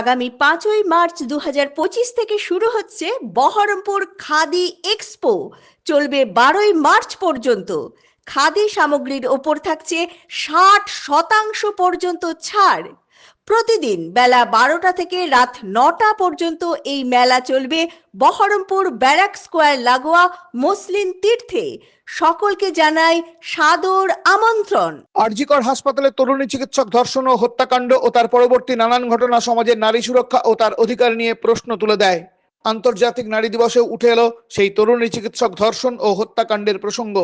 আগামী পাঁচই মার্চ দু হাজার পঁচিশ থেকে শুরু হচ্ছে বহরমপুর খাদি এক্সপো। চলবে বারোই মার্চ পর্যন্ত। খাদি সামগ্রীর ওপর থাকছে ষাট শতাংশ পর্যন্ত ছাড়। প্রতিদিন বেলা বারোটা থেকে রাত নটা পর্যন্ত এই মেলা চলবে। বহরমপুর ব্যারাক স্কোয়ার লাগোয়া মুসলিম তীর্থে। সকলকে জানাই সাদর আমন্ত্রণ। আরজিকর হাসপাতালে তরুণী চিকিৎসক ধর্ষণ ও হত্যাকাণ্ড ও তার পরবর্তী নানান ঘটনা সমাজের নারী সুরক্ষা ও তার অধিকার নিয়ে প্রশ্ন তুলে দেয়। আন্তর্জাতিক নারী দিবসে উঠে এলো সেই তরুণী চিকিৎসক ধর্ষণ ও হত্যাকাণ্ডের প্রসঙ্গ।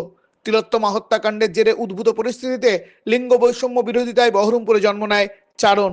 তিলোত্তমা হত্যাকাণ্ডের জেরে উদ্ভূত পরিস্থিতিতে লিঙ্গ বৈষম্য বিরোধিতায় বহরমপুরে জন্ম নেয় চারণ।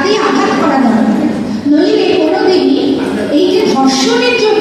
কাঠামো আঘাত করা দরকার নইলে কোনোদিনই এই যে ধর্ষণের জন্য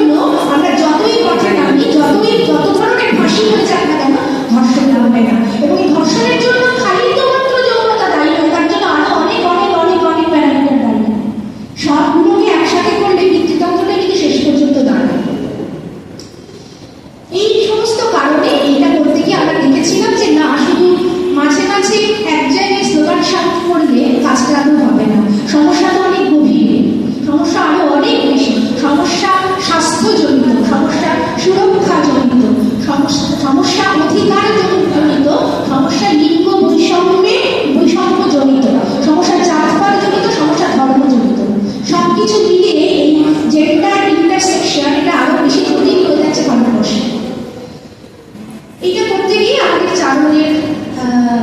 এটা করতে গিয়ে আমাদের চারণের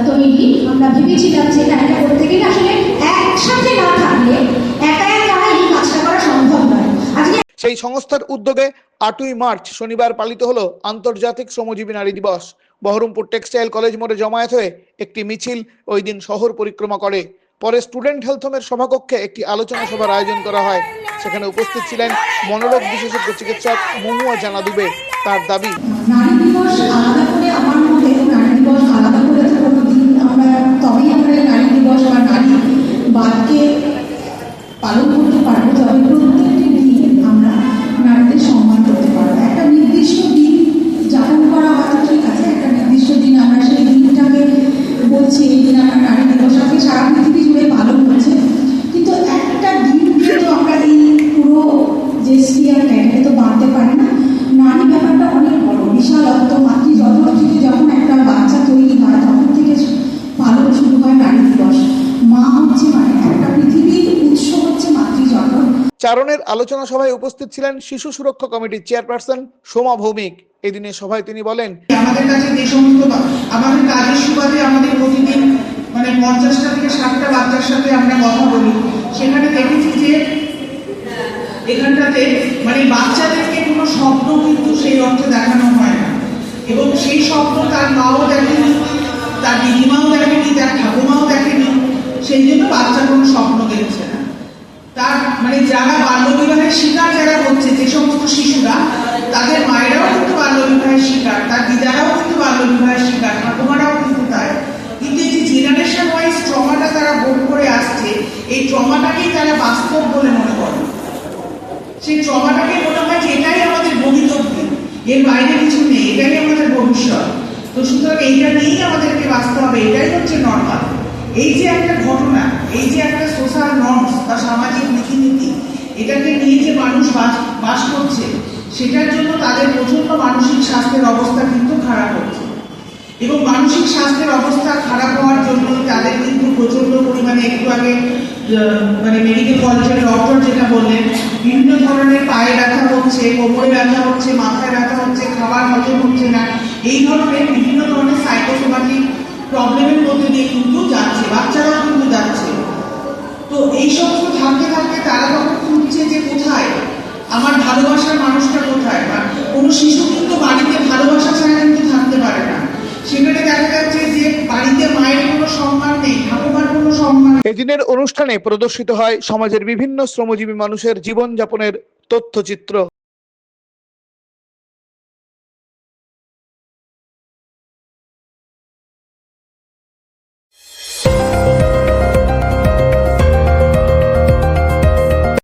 তৈরি। আমরা ভেবেছিলাম যে না এটা করতে গেলে আসলে একসাথে না থাকলে সেই সংস্থার উদ্যোগে আটই মার্চ শনিবার পালিত হলো আন্তর্জাতিক শ্রমজীবী নারী দিবস। বহরমপুর টেক্সটাইল কলেজ মোড়ে জমায়েত হয়ে একটি মিছিল ওই দিন শহর পরিক্রমা করে। পরে স্টুডেন্ট হেলথ হোমের সভাকক্ষে একটি আলোচনা সভার আয়োজন করা হয়। সেখানে উপস্থিত ছিলেন মনোরোগ বিশেষজ্ঞ চিকিৎসক মহুয়া জানা দুবে তার দাবি। চারণের আলোচনা সভায় উপস্থিত ছিলেন শিশু সুরক্ষা কমিটির চেয়ারপারসন সোমা ভৌমিক। এদিনের সভায় তিনি বলেন, আমাদের কাছে যে সমস্ত আমাদের কাজের সুবাদে আমাদের প্রতিদিন মানে পঞ্চাশটা থেকে ষাটটা বাচ্চার সাথে আমরা কথা বলি। সেখানে দেখেছি যে, এখানটাতে মানে বাচ্চাদেরকে কোনো স্বপ্ন কিন্তু সেই অর্থে দেখানো হয় না। এবং সেই স্বপ্ন তার মাও দেখেনি, তার দিদিমাও দেখেনি, তার ঠাকুমাও দেখেনি। সেই জন্য বাচ্চা কোনো স্বপ্ন দেখছে না। তার মানে যারা বাল্যবিবাহের শিকার যারা হচ্ছে, যে সমস্ত শিশুরা, তাদের মায়েরাও কিন্তু বাল্যবিবাহের শিকার, তার দিদারাও কিন্তু বাল্যবিবাহের শিকার, ঠাকুমারাও কিন্তু তাই। কিন্তু এই যে জেনারেশন ওয়াইজ ট্রমাটা তারা ভোগ করে আসছে, এই ট্রমাটাকেই তারা বাস্তব বলে মনে করে। সেই ট্রমাটাকে মনে হয় যে এটাই আমাদের ভবিতব্য। এর বাইরে কিছু নেই, এটাই আমাদের ভবিষ্যৎ। তো সুতরাং এইটা নিয়েই আমাদেরকে বাঁচতে হবে, এটাই হচ্ছে নর্মাল এই যে একটা ঘটনা এই যে একটা সোশ্যাল নর্মস বা সামাজিক নীতিনীতি এটাকে নিয়ে যে মানুষ বাস বাস করছে, সেটার জন্য তাদের প্রচণ্ড মানসিক স্বাস্থ্যের অবস্থা কিন্তু খারাপ হচ্ছে। এবং মানসিক স্বাস্থ্যের অবস্থা খারাপ হওয়ার জন্য তাদের কিন্তু প্রচণ্ড পরিমাণে একটু আগে মানে মেডিকেল কলেজের ডক্টর যেটা বললেন, বিভিন্ন ধরনের পায়ে ব্যথা হচ্ছে, কোমরে ব্যথা হচ্ছে, মাথায় ব্যথা হচ্ছে, খাবার হজম হচ্ছে না, এই ধরনের বিভিন্ন ধরনের সাইকোসোমাটিক প্রবলেমের মধ্যে দিয়ে কিন্তু যাচ্ছে, বাচ্চারাও কিন্তু যাচ্ছে। এদিনের অনুষ্ঠানে প্রদর্শিত হয় সমাজের বিভিন্ন শ্রমজীবী মানুষের জীবনযাপনের তথ্যচিত্র।